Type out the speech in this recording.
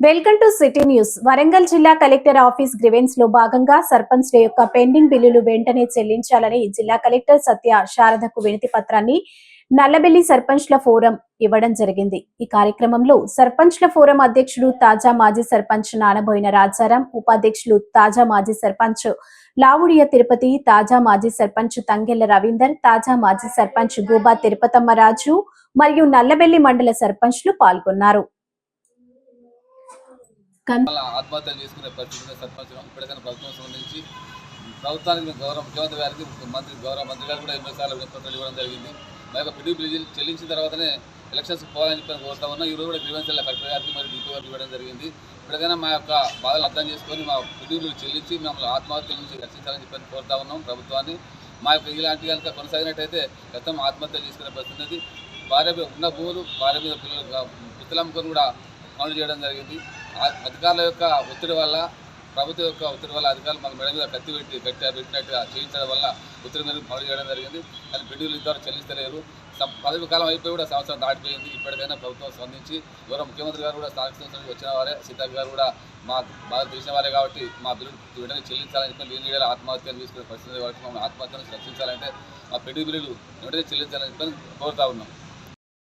Welcome to city news. Warangal జిల్లా collector office గ్రివెన్స్లో భాగంగా సర్పంచ్ల యొక్క పెండింగ్ బిల్లులు వెంటనే చెల్లించాలని జిల్లా కలెక్టర్ సత్య శారదకు వినతి పత్రాన్ని నల్లబెల్లి సర్పంచ్ల ఫోరం ఇవ్వడం జరిగింది. ఈ కార్యక్రమంలో సర్పంచ్ల ఫోరం అధ్యక్షుడు తాజా మాజీ సర్పంచ్ నానబోయిన రాజారాం ఉపాధ్యక్షులు తాజా మాజీ సర్పంచ్ లావుడియ తిరుపతి తాజా మాజీ సర్పంచ్ తంగెల్ల రవీందర్ తాజా మాజీ సర్పంచ్ గూబా తిరుపతమ్మ రాజు మరియు నల్లబెల్లి మండల సర్పంచ్లు పాల్గొన్నారు. ఆత్మహత్యలు చేసుకునే పరిస్థితి సర్పంచ్ ఇప్పటికైనా ప్రభుత్వం సంబంధించి ప్రభుత్వానికి గౌరవ ముఖ్యమంత్రి గారికి మంత్రి గౌరవ మంత్రి గారు కూడా ఎన్నో సార్లు వినపత్రాలు ఇవ్వడం జరిగింది. మా యొక్క పిడి బిల్లు చెల్లించిన తర్వాతనే ఎలక్షన్స్ పోవాలని చెప్పి కోరుతా ఉన్నా. ఈరోజు కూడా గ్రీవెన్స్ కలెక్టర్ గారికి మరి డిపో గారికి ఇవ్వడం జరిగింది. ఇప్పటికైనా మా యొక్క బాధలు అర్థం చేసుకొని మా పిడి చెల్లించి మమ్మల్ని ఆత్మహత్యల నుంచి రక్షించాలని చెప్పి కోరుతా ఉన్నాం ప్రభుత్వాన్ని. మా యొక్క ఇలాంటి కనుక కొనసాగినట్టయితే గతం ఆత్మహత్యలు చేసుకునే పరిస్థితి ఉన్నది. భార్య మీద ఉన్న భూములు భార్య మీద పిల్లలు పుస్తలమ్ముకొని కూడా పనులు చేయడం జరిగింది. ఆ- అధికారుల యొక్క ఒత్తిడి వల్ల ప్రభుత్వం యొక్క ఒత్తిడి వల్ల అధికారులు మన మెడ మీద కత్తి పెట్టి గట్టి పెట్టినట్టుగా చేయించడం వల్ల ఒత్తిడి మీద పనులు చేయడం జరిగింది. అది బిడ్డలు ఇంతవరకు చెల్లిస్తలేరు పదవి కాలం అయిపోయి కూడా సంవత్సరం దాటిపోయింది. ఇప్పటికైనా ప్రభుత్వం స్పందించి గౌరవ ముఖ్యమంత్రి గారు కూడా స్థానిక సంస్థల వచ్చిన వారే సీతాక్ గారు కూడా మా బాగా తెలిసిన వారే కాబట్టి మా బిల్లు వెంటనే చెల్లించాలని చెప్పి లేని నీడల ఆత్మహత్యలు తీసుకునే పరిస్థితి కాబట్టి మమ్మల్ని ఆత్మహత్యను రక్షించాలంటే మా పెళ్ళి బిల్లులు వెంటనే చెల్లించాలని చెప్పి కోరుతా ఉన్నాం.